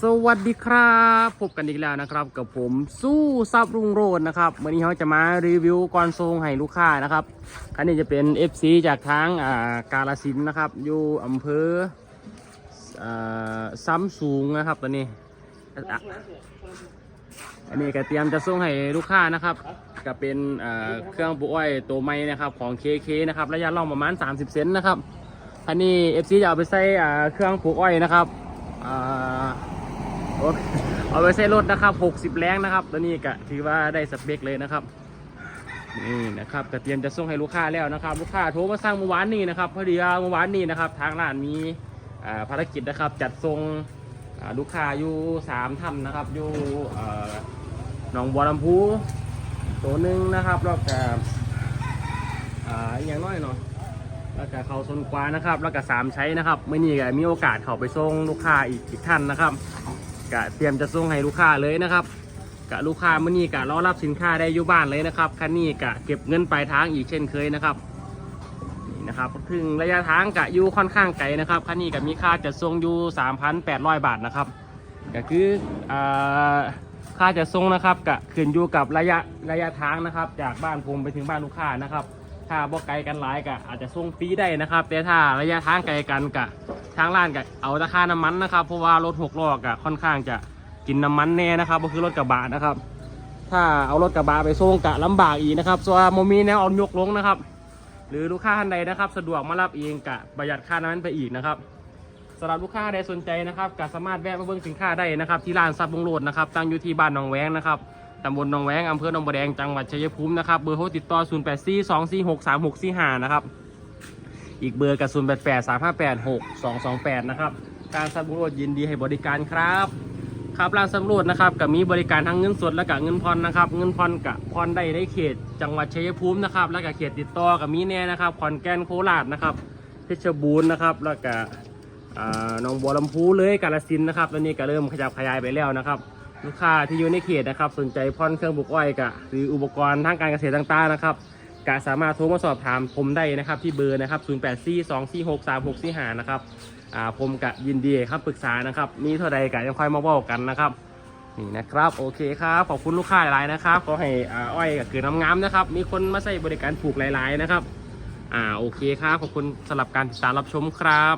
สวัสดีครับ พบกันอีกแล้วนะครับ กับผมสู้ซับรุ่งโรจน์นะครับวันนี้เขาจะมารีวิวกอนทรงให้ลูกค้านะครับคันนี้จะเป็น FC จากทางอ่ากาลสินนะครับ อยู่อำเภออ่าซ้ำสูงนะครับตอนนี้อะอันนี้ก็เตรียมจะส่งให้ลูกค้านะครับก็เป็นอ่าเครื่องปลูกอ้อยตัวใหม่นะครับของ KK นะครับระยะล่องประมาณ 30 เซนนะครับอันนี้ FC จะเอาไปใส่อ่าเครื่องปลูกอ้อยนะครับอ่า เอาไปใส่รถนะครับ 60 แรงนะครับตัวนี้ก็ถือว่าได้สเปคเลยนะครับ นี่นะครับก็เตรียมจะส่งให้ลูกค้าแล้วนะครับ ลูกค้าโทรมาสั่งเมื่อวานนี้นะครับพอดีว่าเมื่อวานนี้นะครับ ทางร้านมีภารกิจนะครับ จัดส่งลูกค้าอยู่3ท่านนะครับอยู่หนองบัวลำพูตัวหนึ่งนะครับแล้วก็อ่าอย่างน้อยเนาะแล้วก็เขาซนกวานะครับ แล้วก็สามใช้นะครับเมื่อนี้ก็มีโอกาสเขาไปส่งลูกค้าอีกอีกท่านนะครับ ก็เตรียมจะส่งให้ลูกค้าเลยนะครับกะลูกค้าเมื่อนี้กะรอรับสินค้าได้อยู่บ้านเลยนะครับคันนี้กะเก็บเงินปลายทางอีกเช่นเคยนะครับนี่นะครับถึงระยะทางกะอยู่ค่อนข้างไกลนะครับคันนี้กะมีค่าจะส่งอยู่ 3,800 บาทนะครับก็คืออ่าค่าจะส่งนะครับกะขึ้นอยู่กับระยะระยะทางนะครับ จากบ้านผมไปถึงบ้านลูกค้านะครับ ถ้าบ่ไกลกันหลายกะอาจจะส่งฟรีได้นะครับ แต่ถ้าระยะทางไกลกันกะ ทางร้านกะเอาราคาน้ำมันนะครับเพราะว่ารถหกล้อกะค่อนข้างจะกินน้ำมันแน่นะครับก็คือรถกระบะนะครับ ถ้าเอารถกระบะไปส่งกะลำบากอีกนะครับส่วนโมมีแนวเอายกลงนะครับ หรือลูกค้าท่านใดนะครับ สะดวกมารับเองกะประหยัดค่าน้ำมันไปอีกนะครับสำหรับลูกค้าใดสนใจนะครับก็สามารถแวะมาเบิ่งสินค้าได้นะครับ ที่ร้านซับบุงโรดนะครับตั้งอยู่ที่บ้านหนองแวงนะครับตำบลหนองแวงอำเภอหนองบัวแดงจังหวัดชัยภูมินะครับเบอร์โทรติดต่อ 0 8 4 2 4 6 3 6 4 5 นะครับ อีกเบอร์กับ0 8 8 3 5 8 6 2 2 8 นะครับ การสำรวจยินดีให้บริการครับ ครับร้านสำรวจนะครับกับมีบริการทั้งเงินสดและกับเงินผ่อนนะครับ เงินผ่อนกับผ่อนได้ในเขต จังหวัดชัยภูมินะครับ และกับเขตติดต่อกับมีแน่นะครับขอนแก่นโคราชนะครับ เพชรบูรณ์นะครับ แล้วก็อ่าหนองบัวลำพูเลยกาฬสินนะครับตอนนี้ก็เริ่มขยับขยายไปแล้วนะครับลูกค้าที่อยู่ในเขตนะครับ สนใจพ่อนเครื่องบุกอ้อยกะหรืออุปกรณ์ทางการเกษตรต่างๆนะครับ ก็สามารถโทรมาสอบถามผมได้นะครับที่เบอร์นะครับ0 8 4 2 4 6 3 6 4 5นะครับอ่าผมกะยินดีครับปรึกษานะครับมีเท่าใดก็ยังค่อยมาบอกกันนะครับ นี่นะครับโอเคครับขอบคุณลูกค้าหลายๆนะครับขอให้อ่าอ้อยกับเกิดน้ำงามนะครับ มีคนมาใช้บริการผูกหลาย ๆนะครับ อ่าโอเคครับขอบคุณสำหรับการติดตามรับชมครับ